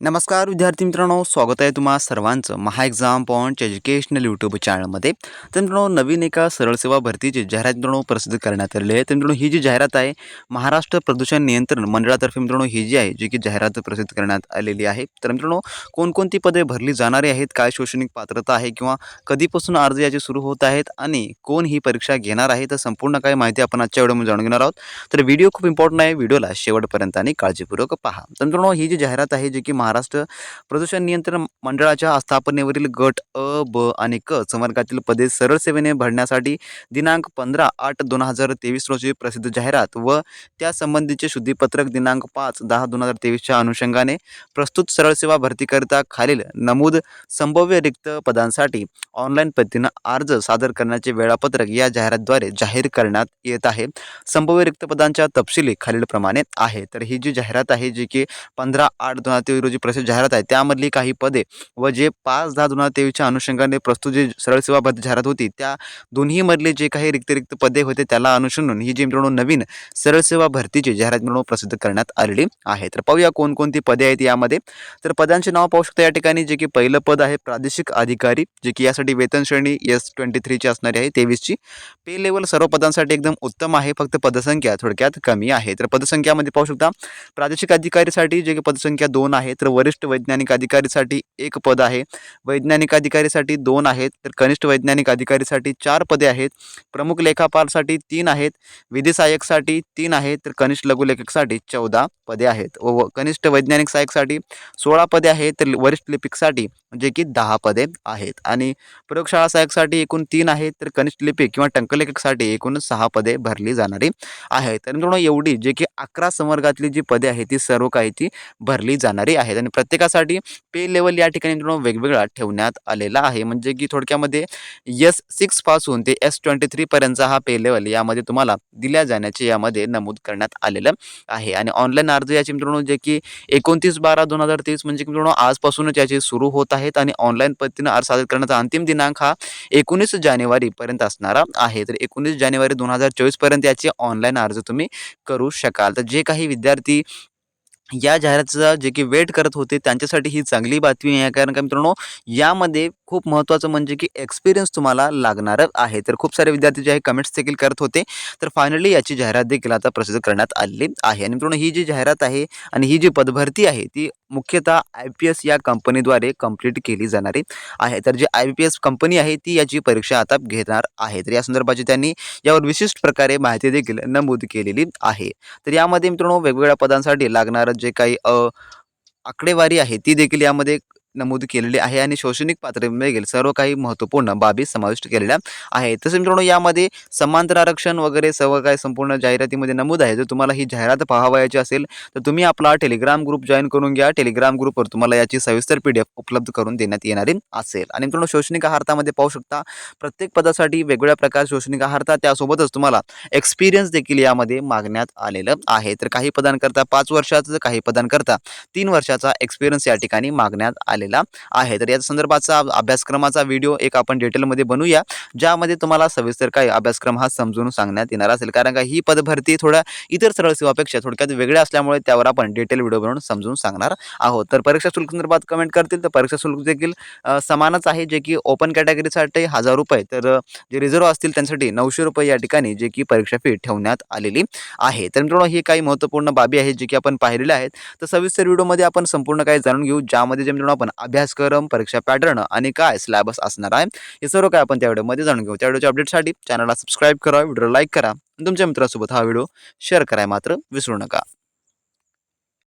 नमस्कार विद्यार्थी मित्रांनो. स्वागत आहे तुम्हा सर्वांचं Maha exam point educational YouTube चॅनलमध्ये तर मित्रांनो नवीन एका सरळ सेवा भरतीची जाहिरात मित्रांनो प्रसिद्ध करण्यात आलेली आहे. तर मित्रांनो ही जी जाहिरात आहे महाराष्ट्र प्रदूषण नियंत्रण मंडळातर्फे मित्रांनो ही जी आहे जी की जाहिरात प्रसिद्ध करण्यात आलेली आहे. तर मित्रांनो कोणकोणती पदे भरली जाणारी आहेत काय शैक्षणिक पात्रता आहे किंवा कधीपासून अर्ज याचे सुरू होत आहेत आणि कोण ही परीक्षा घेणार आहे तर संपूर्ण काही माहिती आपण आजच्या व्हिडिओमध्ये जाणून घेणार आहोत. तर व्हिडिओ खूप इम्पॉर्टंट आहे व्हिडिओला शेवटपर्यंत आणि काळजीपूर्वक पहा. तर मित्रांनो ही जी जाहिरात आहे जी की महाराष्ट्र प्रदूषण नियंत्रण मंडळाच्या स्थापनेवरील गट अ ब आणि क संवर्गातील पदे सरळ सेवेने भरण्यासाठी दिनांक पंधरा आठ दोन हजार तेवीस रोजी प्रसिद्ध जाहिरात व त्यासंबंधीचे शुद्धीपत्रक दिनांक पाच दहा दोन हजार तेवीसच्या अनुषंगाने प्रस्तुत सरळ सेवा भरतीकरिता खालील नमूद संभाव्य रिक्त पदांसाठी ऑनलाईन पद्धतीनं अर्ज सादर करण्याचे वेळापत्रक या जाहिरातद्वारे जाहीर करण्यात येत आहे. संभाव्य रिक्त पदांच्या तपशिली खालीलप्रमाणे आहे. तर ही जी जाहिरात आहे जी की पंधरा आठ दोन हजार तेवीस रोजी जी प्रसिद्ध जाहिरात आहे त्यामधली काही पदे व जे पाच दहा दोन हजार तेवीसच्या अनुषंगाने प्रस्तुत जी सरळ सेवा जाहिरात होती त्या दोन्हीमधले जे काही रिक्त रिक्त पदे होते त्याला अनुसरून ही जी मित्रांनो नवीन सरळ सेवा भरतीची जाहिरात मिळून प्रसिद्ध करण्यात आलेली आहे. तर पाहूया कोणकोणती पदे आहेत यामध्ये. तर पदांचे नाव पाहू शकता या ठिकाणी जे की पहिलं पद आहे प्रादेशिक अधिकारी जे की यासाठी वेतन श्रेणी एस ट्वेंटी थ्रीची असणारी आहे तेवीसची. पे लेवल सर्व पदांसाठी एकदम उत्तम आहे फक्त पदसंख्या थोडक्यात कमी आहे. तर पदसंख्यामध्ये पाहू शकता प्रादेशिक अधिकारीसाठी जे की पदसंख्या दोन आहे तर तर वरिष्ठ वैज्ञानिक अधिकारीसाठी एक पद आहे. वैज्ञानिक अधिकारीसाठी दोन आहेत तर कनिष्ठ वैज्ञानिक अधिकारीसाठी चार पदे आहेत. प्रमुख लेखापालसाठी तीन आहेत विधी सहाय्यकसाठी तीन आहेत तर कनिष्ठ लघुलेखकसाठी चौदा पदे आहेत. व व- कनिष्ठ वैज्ञानिक सहाय्यकसाठी सोळा पदे आहेत तर वरिष्ठ लिपिकसाठी जे की दहा पदे आहेत. आणि प्रयोगशाळा सहाय्यकसाठी एकूण तीन आहेत तर कनिष्ठ लिपिक किंवा टंकलेखकसाठी एकूण सहा पदे भरली जाणारी आहेत. तर मित्रांनो एवढी जे की अकरा संवर्गातली जी पदे आहेत ती सर्व काही ती भरली जाणारी आहेत. आणि प्रत्येकासाठी पे लेवल या ठिकाणी मित्रांनो वेगवेगळा ठेवण्यात आलेला आहे. म्हणजे की थोडक्यामध्ये एस सिक्सपासून ते एस ट्वेंटी थ्रीपर्यंतचा हा पे लेवल यामध्ये तुम्हाला दिल्या जाण्याचे यामध्ये नमूद करण्यात आलेलं आहे. आणि ऑनलाईन अर्ज याची मित्रांनो जे की एकोणतीस बारा दोन हजार तेवीस म्हणजे मित्रांनो आजपासूनच याची सुरू होत आहे. आहेत आणि ऑनलाईन पद्धतीनं अर्ज सादर करण्याचा अंतिम दिनांक हा एकोणीस जानेवारीपर्यंत असणारा आहे. तर एकोणीस जानेवारी दोन हजार चोवीसपर्यंत याचे ऑनलाईन अर्ज तुम्ही करू शकाल. तर जे काही विद्यार्थी या जाहिरातीचा जे की वेट करत होते त्यांच्यासाठी ही चांगली बातमी आहे. कारण का मित्रांनो यामध्ये खूप महत्त्वाचं म्हणजे की एक्सपिरियन्स तुम्हाला लागणार आहे. तर खूप सारे विद्यार्थी जे आहे कमेंट्स देखील करत होते. तर फायनली याची जाहिरात देखील आता प्रसिद्ध करण्यात आलेली आहे. आणि मित्रांनो ही जी जाहिरात आहे आणि ही जी पदभरती आहे ती मुख्यतः आय पी एस या कंपनीद्वारे कंप्लीट केली जाणारी आहे. तर G I P S company आहे ती याची परीक्षा आता घेणार आहे. तर या संदर्भाची त्यांनी यावर विशिष्ट प्रकारे माहिती देखील नमूद केलेली आहे. तर यामध्ये मित्रांनो वेगवेगळ्या पदांसाठी लागणारं जे काही आकडेवारी आहे ती देखील यामध्ये नमूद केलेली आहे आणि शैक्षणिक पातळीमध्ये सर्व काही महत्त्वपूर्ण बाबी समाविष्ट केलेल्या आहे तसं मित्रांनो यामध्ये समांतर आरक्षण वगैरे सर्व काही संपूर्ण जाहिरातीमध्ये नमूद आहे. जर तुम्हाला ही जाहिरात पाहावयाची असेल तर तुम्ही आपला टेलिग्राम ग्रुप जॉईन करून घ्या. टेलिग्राम ग्रुपवर तुम्हाला याची सविस्तर पी डी एफ उपलब्ध करून देण्यात येणारी असेल. आणि मित्रांनो शैक्षणिक आहारतामध्ये पाहू शकता प्रत्येक पदासाठी वेगवेगळ्या प्रकारचे शैक्षणिक आहारता त्यासोबतच तुम्हाला एक्सपिरियन्स देखील यामध्ये मागण्यात आलेलं आहे. तर काही पदांकरता पाच वर्षाचं काही पदांकरता तीन वर्षाचा एक्सपिरियन्स या ठिकाणी मागण्यात आले आलेला आहे. तर या संदर्भाचा अभ्यासक्रमाचा व्हिडिओ एक आपण डिटेलमध्ये बनवूया ज्यामध्ये तुम्हाला सविस्तर काय अभ्यासक्रम हा समजून सांगण्यात येणार असेल. कारण का ही पदभरती थोड्या इतर सरळ सेवापेक्षा थोडक्यात वेगळ्या असल्यामुळे त्यावर आपण डिटेल व्हिडिओ बनवून समजून सांगणार आहोत. तर परीक्षा शुल्क संदर्भात कमेंट करतील तर परीक्षा शुल्क देखील समानच आहे जे की ओपन कॅटेगरीसाठी हजार रुपये. तर जे रिझर्व असतील त्यांच्यासाठी नऊशे रुपये या ठिकाणी जे की परीक्षा फी ठेवण्यात आलेली आहे. तर मित्रांनो ही काही महत्त्वपूर्ण बाबी आहेत जे की आपण पाहिलेल्या आहेत. तर सविस्तर व्हिडिओमध्ये आपण संपूर्ण काही जाणून घेऊ ज्यामध्ये जे मित्रांनो आपण अभ्यासक्रम परीक्षा पॅटर्न आणि काय सिलेबस असणार आहे? हे सर्व काय आपण त्या व्हिडिओमध्ये जाणून घेऊ. त्या व्हिडिओच्या अपडेटसाठी चॅनलला सबस्क्राईब करा व्हिडिओ लाईक करा आणि तुमच्या मित्रासोबत हा व्हिडिओ शेअर कराय मात्र विसरू नका.